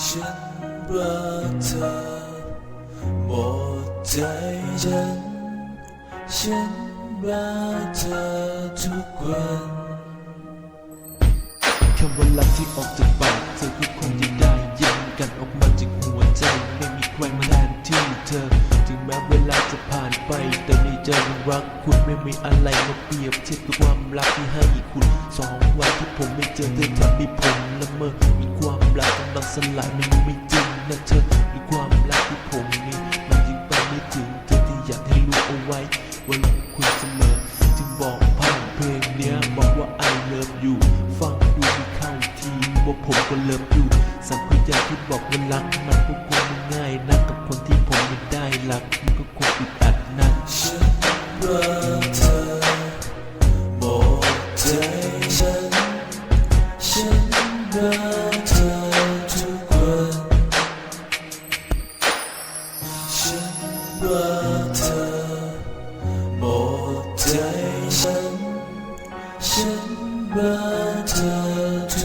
ฉันรักเธอหมดใจฉัน ฉันรักเธอทุกวันคำว่ารักที่ออกจากปากเธอก็คงจะได้ยินกันออกมาจากหัวใจไม่มีใครมาแทนที่เธอ ถึงแม้เวลาจะผ่านไป แต่ในใจยังรักคุณไม่มีอะไรมาเปรียบเทียบกับความรักที่ให้คุณสองวันที่ผมไม่เจอเธอทำให้ผม รักกำลังสลายไม่รู้ไม่จริงนะเธอมีความรักที่ผมมีมันยังไปไม่ถึงเธอที่อยากให้รู้เอาไว้ว่ารักคุณเสมอจึงบอกผ่านเพลงเนี้ยบอกว่า I love you ฟังดูไม่เข้าทีว่าผมก็เลิฟอยู่สัมผัสอยาที่บอกว่ารักมันก็คงไม่ง่ายนะกับคนที่ผมไม่ได้รักมันก็คงอึดอัดนะฉันรักเธอหมดใจฉันฉันรัก ฉันรักเธอหมดใจฉัน ฉันรักเธอ